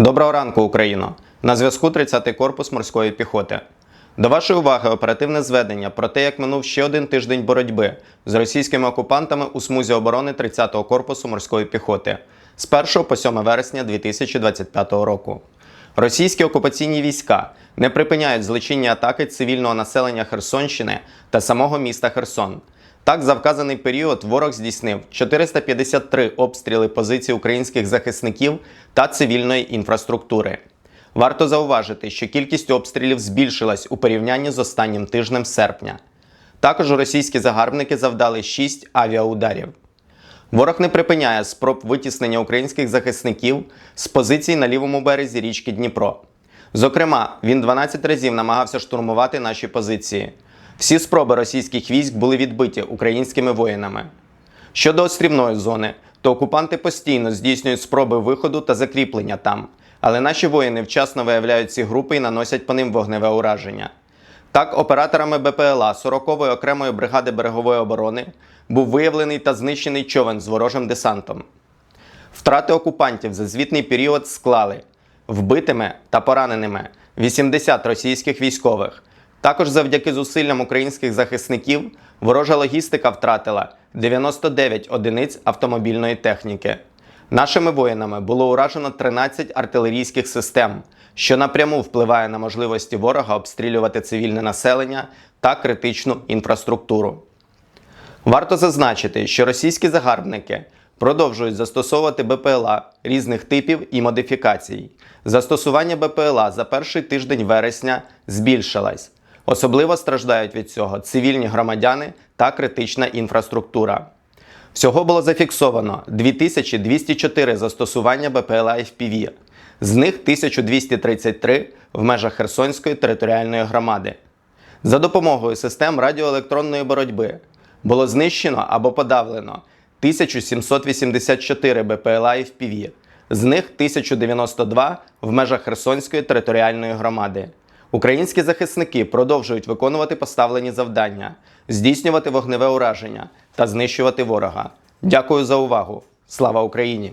Доброго ранку, Україно! На зв'язку 30-й корпус морської піхоти. До вашої уваги оперативне зведення про те, як минув ще один тиждень боротьби з російськими окупантами у смузі оборони 30-го корпусу морської піхоти з 1 по 7 вересня 2025 року. Російські окупаційні війська не припиняють злочинні атаки цивільного населення Херсонщини та самого міста Херсон. Так, за вказаний період ворог здійснив 453 обстріли позицій українських захисників та цивільної інфраструктури. Варто зауважити, що кількість обстрілів збільшилась у порівнянні з останнім тижнем серпня. Також російські загарбники завдали 6 авіаударів. Ворог не припиняє спроб витіснення українських захисників з позицій на лівому березі річки Дніпро. Зокрема, він 12 разів намагався штурмувати наші позиції. Всі спроби російських військ були відбиті українськими воїнами. Щодо острівної зони, то окупанти постійно здійснюють спроби виходу та закріплення там, але наші воїни вчасно виявляють ці групи і наносять по ним вогневе ураження. Так, операторами БПЛА 40-ї окремої бригади берегової оборони був виявлений та знищений човен з ворожим десантом. Втрати окупантів за звітний період склали вбитими та пораненими 80 російських військових. Також завдяки зусиллям українських захисників ворожа логістика втратила 99 одиниць автомобільної техніки. Нашими воїнами було уражено 13 артилерійських систем, що напряму впливає на можливості ворога обстрілювати цивільне населення та критичну інфраструктуру. Варто зазначити, що російські загарбники продовжують застосовувати БПЛА різних типів і модифікацій. Застосування БПЛА за перший тиждень вересня збільшилось. Особливо страждають від цього цивільні громадяни та критична інфраструктура. Всього було зафіксовано 2204 застосування БПЛА FPV, з них 1233 в межах Херсонської територіальної громади. За допомогою систем радіоелектронної боротьби було знищено або подавлено 1784 БПЛА FPV, з них 1092 в межах Херсонської територіальної громади. Українські захисники продовжують виконувати поставлені завдання, здійснювати вогневе ураження та знищувати ворога. Дякую за увагу! Слава Україні!